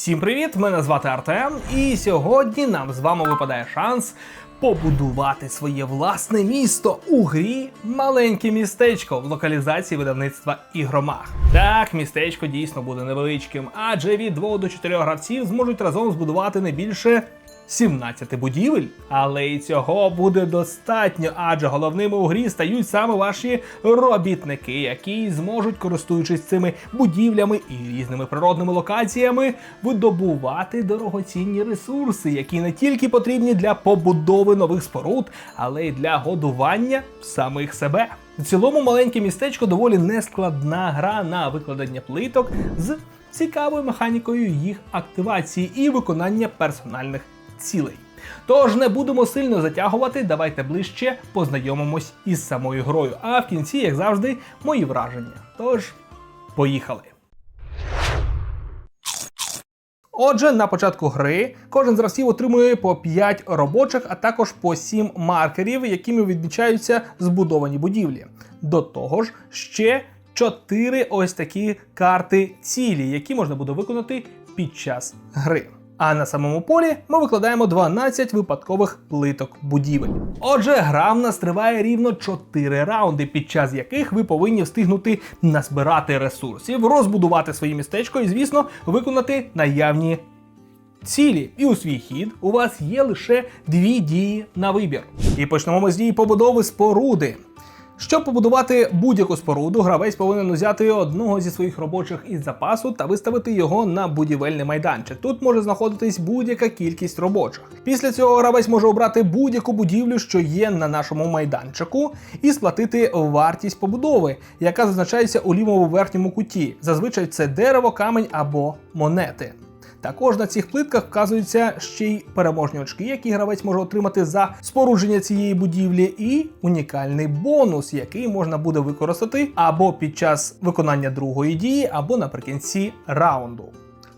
Всім привіт! Мене звати Артем, і сьогодні нам з вами випадає шанс побудувати своє власне місто у грі Маленьке містечко в локалізації видавництва Ігромах. Так, містечко дійсно буде невеличким, адже від 2 до 4 гравців зможуть разом збудувати не більше 17 будівель. Але і цього буде достатньо, адже головними у грі стають саме ваші робітники, які зможуть, користуючись цими будівлями і різними природними локаціями, видобувати дорогоцінні ресурси, які не тільки потрібні для побудови нових споруд, але й для годування самих себе. В цілому маленьке містечко доволі нескладна гра на викладення плиток з цікавою механікою їх активації і виконання персональних цілей. Тож не будемо сильно затягувати, давайте ближче познайомимось із самою грою. А в кінці, як завжди, мої враження. Тож, поїхали. Отже, на початку гри кожен з гравців отримує по 5 робочих, а також по 7 маркерів, якими відмічаються збудовані будівлі. До того ж, ще 4 ось такі карти цілі, які можна буде виконати під час гри. А на самому полі ми викладаємо 12 випадкових плиток будівель. Отже, гра в нас триває рівно 4 раунди, під час яких ви повинні встигнути назбирати ресурсів, розбудувати своє містечко і, звісно, виконати наявні цілі. І у свій хід у вас є лише дві дії на вибір. І почнемо ми з дії побудови споруди. Щоб побудувати будь-яку споруду, гравець повинен взяти одного зі своїх робочих із запасу та виставити його на будівельний майданчик. Тут може знаходитись будь-яка кількість робочих. Після цього гравець може обрати будь-яку будівлю, що є на нашому майданчику, і сплатити вартість побудови, яка зазначається у лівому верхньому куті. Зазвичай це дерево, камінь або монети. Також на цих плитках вказуються ще й переможні очки, які гравець може отримати за спорудження цієї будівлі, і унікальний бонус, який можна буде використати або під час виконання другої дії, або наприкінці раунду.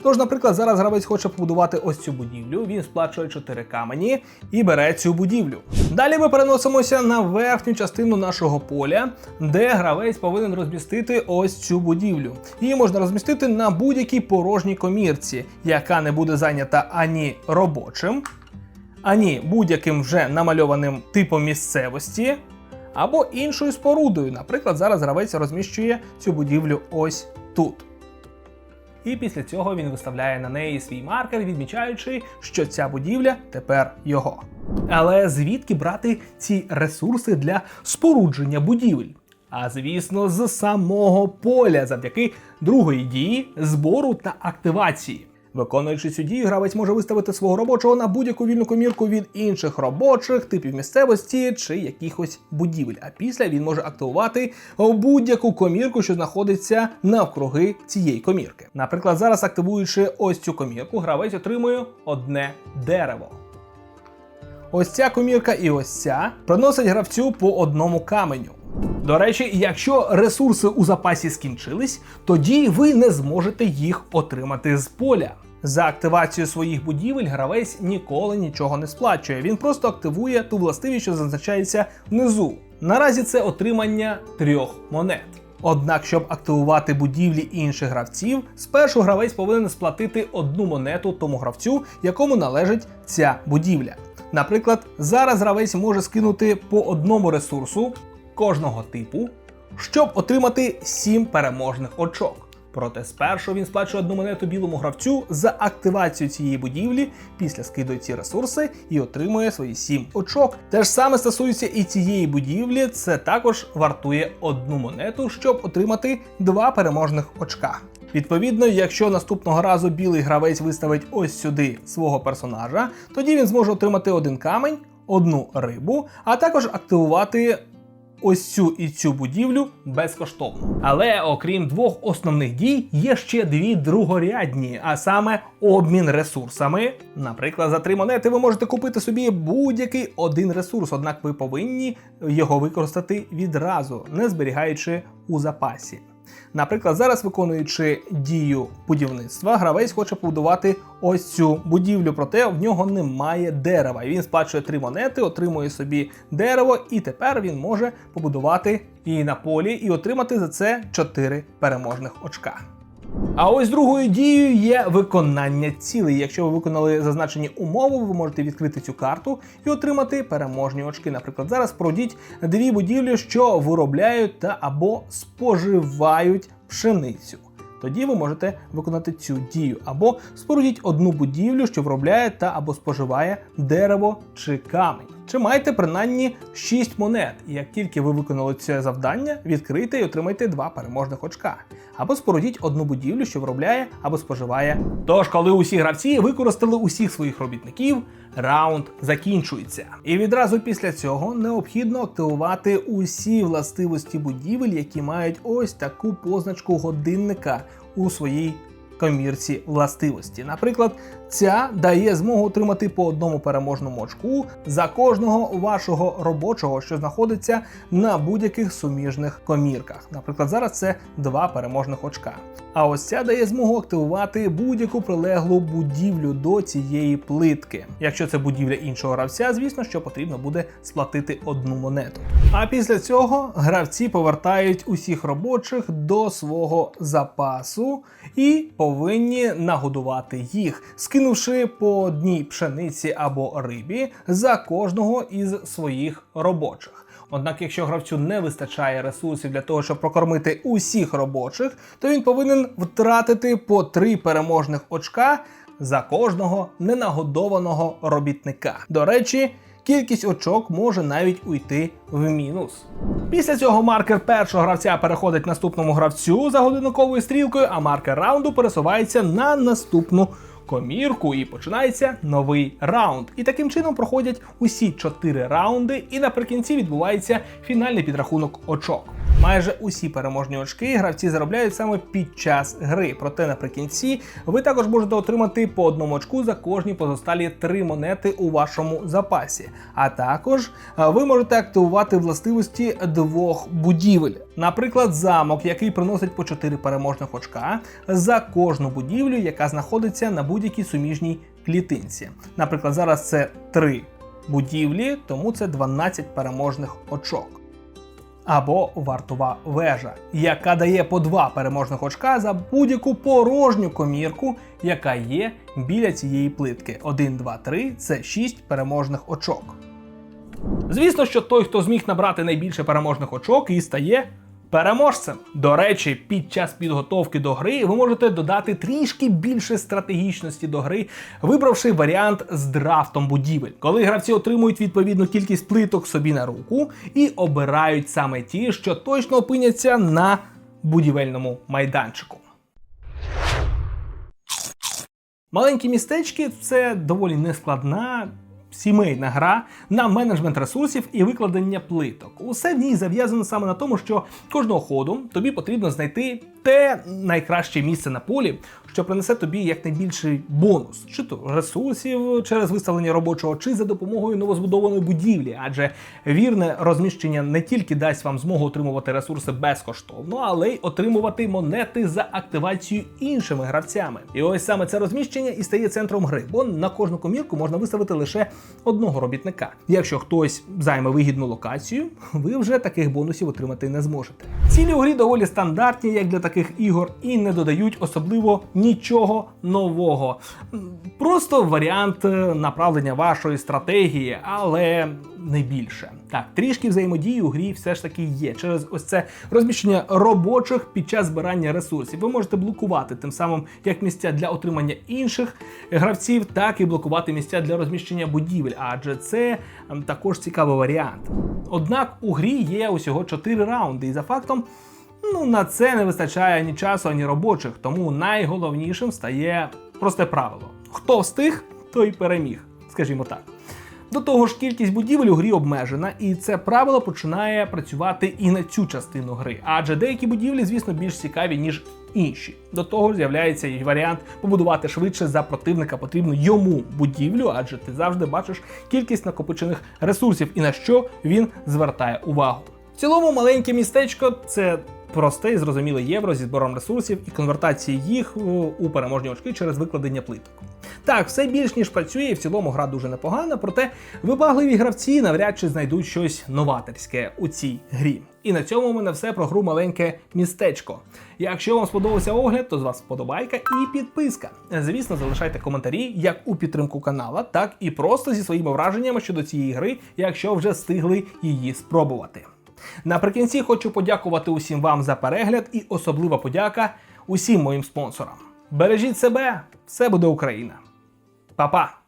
Тож, наприклад, зараз гравець хоче побудувати ось цю будівлю, він сплачує 4 камені і бере цю будівлю. Далі ми переносимося на верхню частину нашого поля, де гравець повинен розмістити ось цю будівлю. Її можна розмістити на будь-якій порожній комірці, яка не буде зайнята ані робочим, ані будь-яким вже намальованим типом місцевості. Або іншою спорудою. Наприклад, зараз гравець розміщує цю будівлю ось тут і після цього він виставляє на неї свій маркер, відмічаючи, що ця будівля тепер його. Але звідки брати ці ресурси для спорудження будівель? А звісно, з самого поля, завдяки другої дії збору та активації. Виконуючи цю дію, гравець може виставити свого робочого на будь-яку вільну комірку від інших робочих, типів місцевості чи якихось будівель. А після він може активувати будь-яку комірку, що знаходиться навкруги цієї комірки. Наприклад, зараз активуючи ось цю комірку, гравець отримує одне дерево. Ось ця комірка і ось ця приносить гравцю по одному каменю. До речі, якщо ресурси у запасі скінчились, тоді ви не зможете їх отримати з поля. За активацію своїх будівель гравець ніколи нічого не сплачує. Він просто активує ту властивість, що зазначається внизу. Наразі це отримання трьох монет. Однак, щоб активувати будівлі інших гравців, спершу гравець повинен сплатити одну монету тому гравцю, якому належить ця будівля. Наприклад, зараз гравець може скинути по одному ресурсу кожного типу, щоб отримати 7 переможних очок. Проте спершу він сплачує одну монету білому гравцю за активацію цієї будівлі, після скидує ці ресурси і отримує свої 7 очок. Те ж саме стосується і цієї будівлі, це також вартує одну монету, щоб отримати два переможних очка. Відповідно, якщо наступного разу білий гравець виставить ось сюди свого персонажа, тоді він зможе отримати один камень, одну рибу, а також активувати ось цю і цю будівлю безкоштовно. Але окрім двох основних дій, є ще дві другорядні, а саме обмін ресурсами. Наприклад, за три монети ви можете купити собі будь-який один ресурс, однак ви повинні його використати відразу, не зберігаючи у запасі. Наприклад, зараз виконуючи дію будівництва, гравець хоче побудувати ось цю будівлю, проте в нього немає дерева. І Він сплачує три монети, отримує собі дерево, і тепер він може побудувати її на полі і отримати за це 4 переможних очка. А ось другою дією є виконання цілей. Якщо ви виконали зазначені умови, ви можете відкрити цю карту і отримати переможні очки. Наприклад, зараз пройдіть дві будівлі, що виробляють та або споживають пшеницю. Тоді ви можете виконати цю дію, або спорудіть одну будівлю, що виробляє та або споживає дерево чи камінь. Чи маєте принаймні 6 монет, і як тільки ви виконали це завдання, відкрийте і отримайте два переможних очка. Або спорудіть одну будівлю, що виробляє або споживає. Тож, коли усі гравці використали усіх своїх робітників, раунд закінчується. І відразу після цього необхідно активувати усі властивості будівель, які мають ось таку позначку годинника у своїй комірці властивості. Наприклад, ця дає змогу отримати по одному переможному очку за кожного вашого робочого, що знаходиться на будь-яких суміжних комірках. Наприклад, зараз це два переможних очка. А ось ця дає змогу активувати будь-яку прилеглу будівлю до цієї плитки. Якщо це будівля іншого гравця, звісно, що потрібно буде сплатити одну монету. А після цього гравці повертають усіх робочих до свого запасу і повинні нагодувати їх, скинувши по одній пшениці або рибі за кожного із своїх робочих. Однак, якщо гравцю не вистачає ресурсів для того, щоб прокормити усіх робочих, то він повинен втратити по три переможних очка за кожного ненагодованого робітника. До речі, кількість очок може навіть уйти в мінус. Після цього маркер першого гравця переходить наступному гравцю за годинниковою стрілкою, а маркер раунду пересувається на наступну комірку і починається новий раунд. І таким чином проходять усі чотири раунди, і наприкінці відбувається фінальний підрахунок очок. Майже усі переможні очки гравці заробляють саме під час гри. Проте наприкінці ви також можете отримати по одному очку за кожні позосталі три монети у вашому запасі. А також ви можете активувати властивості двох будівель. Наприклад, замок, який приносить по 4 переможних очка за кожну будівлю, яка знаходиться на будь-якій суміжній клітинці. Наприклад, зараз це 3 будівлі, тому це 12 переможних очок або вартова вежа, яка дає по два переможних очка за будь-яку порожню комірку, яка є біля цієї плитки. 1, 2, 3 це 6 переможних очок. Звісно, що той, хто зміг набрати найбільше переможних очок, і стає переможцем. До речі, під час підготовки до гри ви можете додати трішки більше стратегічності до гри, вибравши варіант з драфтом будівель, коли гравці отримують відповідну кількість плиток собі на руку і обирають саме ті, що точно опиняться на будівельному майданчику. Маленькі містечки це доволі нескладна. Сімейна гра на менеджмент ресурсів і викладення плиток. Усе в ній зав'язано саме на тому, що кожного ходу тобі потрібно знайти те найкраще місце на полі, що принесе тобі якнайбільший бонус, чи то ресурсів через виставлення робочого, чи за допомогою новозбудованої будівлі, адже вірне розміщення не тільки дасть вам змогу отримувати ресурси безкоштовно, але й отримувати монети за активацію іншими гравцями. І ось саме це розміщення і стає центром гри, бо на кожну комірку можна виставити лише одного робітника. Якщо хтось займе вигідну локацію, ви вже таких бонусів отримати не зможете. Цілі у грі доволі стандартні, як для таких ігор, і не додають особливо нічого нового. Просто варіант е, направлення вашої стратегії, але не більше. Так, трішки взаємодії у грі все ж таки є. Через ось це розміщення робочих під час збирання ресурсів. Ви можете блокувати тим самим як місця для отримання інших гравців, так і блокувати місця для розміщення будівель, адже це також цікавий варіант. Однак у грі є усього 4 раунди, і за фактом. Ну, на це не вистачає ні часу, ані робочих, тому найголовнішим стає просте правило: хто встиг, той переміг, скажімо так. До того ж, кількість будівель у грі обмежена, і це правило починає працювати і на цю частину гри, адже деякі будівлі, звісно, більш цікаві, ніж інші. До того з'являється і варіант побудувати швидше за противника потрібну йому будівлю, адже ти завжди бачиш кількість накопичених ресурсів і на що він звертає увагу. В цілому маленьке містечко це просте і євро зі збором ресурсів і конвертації їх у переможні очки через викладення плиток. Так, все більш ніж працює, і в цілому гра дуже непогана, проте вибагливі гравці навряд чи знайдуть щось новаторське у цій грі. І на цьому у мене все про гру маленьке містечко. Якщо вам сподобався огляд, то з вас вподобайка і підписка. Звісно, залишайте коментарі як у підтримку канала, так і просто зі своїми враженнями щодо цієї гри, якщо вже встигли її спробувати. Наприкінці хочу подякувати усім вам за перегляд і особлива подяка усім моїм спонсорам. Бережіть себе, все буде Україна. Па-па!